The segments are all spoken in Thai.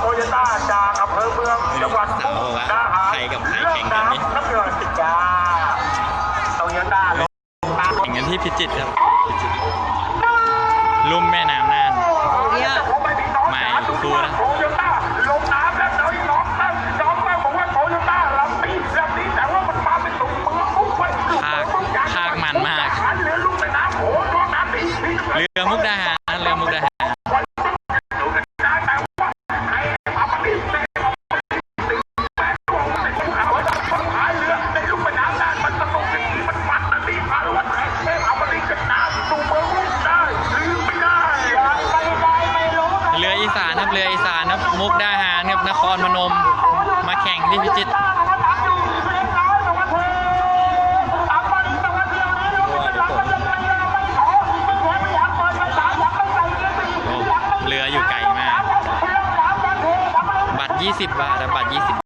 โตโยต้าจากอำเภอเมืองจังหวัดมุกดาหารเรื่งกันนี่นักเรียนจ้าโตโยต้าลงแข่งกันที่พิจิตรครับพิจิตรลุ่มแม่น้ำน่านเนี่ย ครมนมมาแข่งที่พิจิตรเรืออยู่ไกลมาก บัตร 20 บาท บัตร 20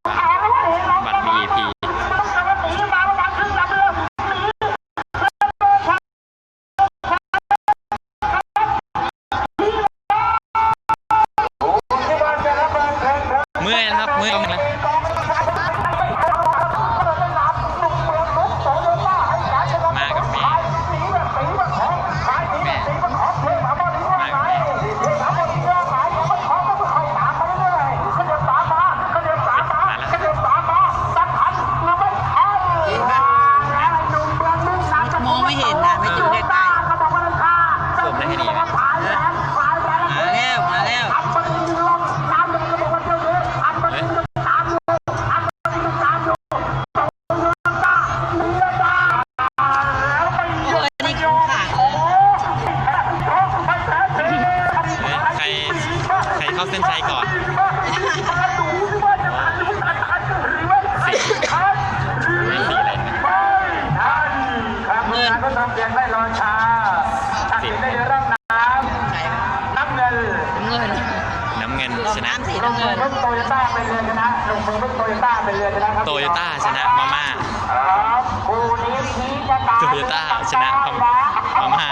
อยนะครับมื่อยนะ เข้าเส้นชัยก่อนเพียงได้รอช้าตัดสินได้รับน้ำน้ำเงินน้ำเงินน้ำเงินชนะลงมือรถโตโยต้าไปเรือชนะลงมือรถโตโยต้าไปเรือชนะครับโตโยต้าชนะมาม่าครับคู่นี้ชี้ะตาโตโยต้าชนะมาม่า